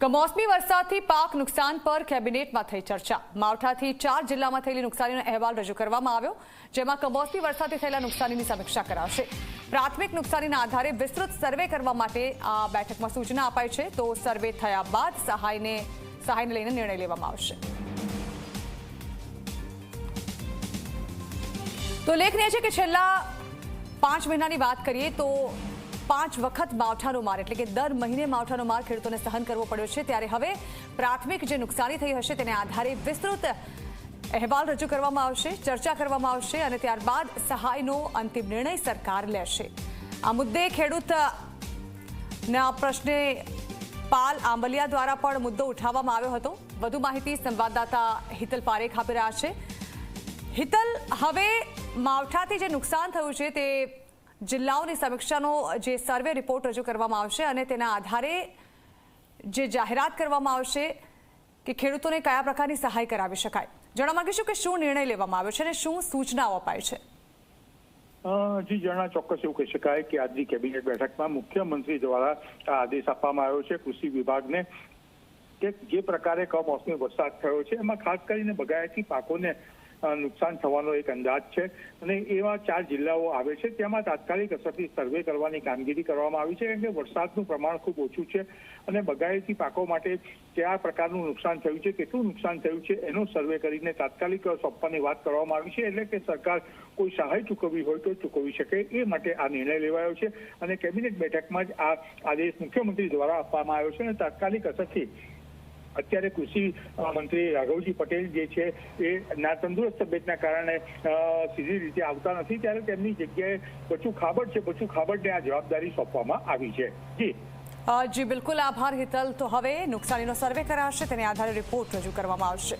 કમોસમી વરસાદથી પાક નુકસાન પર કેબિનેટમાં થઈ ચર્ચા. માવઠાથી ચાર જિલ્લામાં થયેલી નુકસાનીનો અહેવાલ રજૂ કરવામાં આવ્યો, જેમાં કમોસમી વરસાદથી થયેલા નુકસાનીની સમીક્ષા કરાશે. પ્રાથમિક નુકસાનીના આધારે વિસ્તૃત સર્વે કરવા માટે આ બેઠકમાં સૂચના અપાઈ છે, તો સર્વે થયા બાદ સહાયને સહાયને લઈને નિર્ણય લેવામાં આવશે. તો ઉલ્લેખનીય છે કે છેલ્લા પાંચ મહિનાની વાત કરીએ તો પાંચ વખત માવઠાનો માર, એટલે કે દર મહિને માવઠાનો માર ખેડૂતોને સહન કરવો પડ્યો છે. ત્યારે હવે પ્રાથમિક જે નુકસાની થઈ હશે તેને આધારે વિસ્તૃત અહેવાલ રજૂ કરવામાં આવશે, ચર્ચા કરવામાં આવશે અને ત્યારબાદ સહાયનો અંતિમ નિર્ણય સરકાર લેશે. આ મુદ્દે ખેડૂત ના પ્રશ્ને પાલ આંબલિયા દ્વારા પણ મુદ્દો ઉઠાવવામાં આવ્યો હતો. વધુ માહિતી સંવાદદાતા હિતલ પારેખ આપી રહ્યા છે. હિતલ, હવે માવઠાથી જે નુકસાન થયું છે તે જિલ્લાઓની સમીક્ષાનો જે સર્વે રિપોર્ટ રજૂ કરવામાં આવશે અને તેના આધારે જે જાહેરાત કરવામાં આવશે કે ખેડૂતોને કયા પ્રકારની સહાય કરાવી શકાય. જણાવવા માગીશું કે શું નિર્ણય લેવામાં આવ્યો છે અને શું સૂચનાઓ અપાય છે? જી જણા ચોક્કસ એવું કહી શકાય કે આજની કેબિનેટ બેઠકમાં મુખ્યમંત્રી દ્વારા આદેશ આપવામાં આવ્યો છે. કૃષિ વિભાગને કે જે પ્રકારે કમોસમી વરસાદ થયો છે, એમાં ખાસ કરીને બગાયતી પાકોને નુકસાન થવાનો એક અંદાજ છે. અને એવા ચાર જિલ્લાઓ આવે છે, તેમાં તાત્કાલિક અસરથી સર્વે કરવાની કામગીરી કરવામાં આવી છે કેમ કે વરસાદનું પ્રમાણ ખૂબ ઓછું છે અને બગાયતી પાકો માટે કયા પ્રકારનું નુકસાન થયું છે. કેટલું નુકસાન થયું છે એનો સર્વે કરીને તાત્કાલિક સોંપવાની વાત કરવામાં આવી છે. એટલે કે સરકાર કોઈ સહાય ચૂકવવી હોય તો ચૂકવી શકે એ માટે આ નિર્ણય લેવાયો છે અને કેબિનેટ બેઠકમાં જ આ આદેશ મુખ્યમંત્રી દ્વારા આપવામાં આવ્યો છે અને તાત્કાલિક અસરથી અત્યારે કૃષિ મંત્રી રાઘવજી પટેલ જે છે, એ ના તંદુરસ્ત તબિયતના કારણે સીધી રીતે આવતા નથી, ત્યારે તેમની જગ્યાએ બચુ ખાબડ છે, બચુ ખાબડને આ જવાબદારી સોંપવામાં આવી છે. જી. જી, બિલકુલ આભાર હિતલ. તો હવે નુકસાનીનો સર્વે કરાશે, તેને આધારે રિપોર્ટ રજૂ કરવામાં આવશે.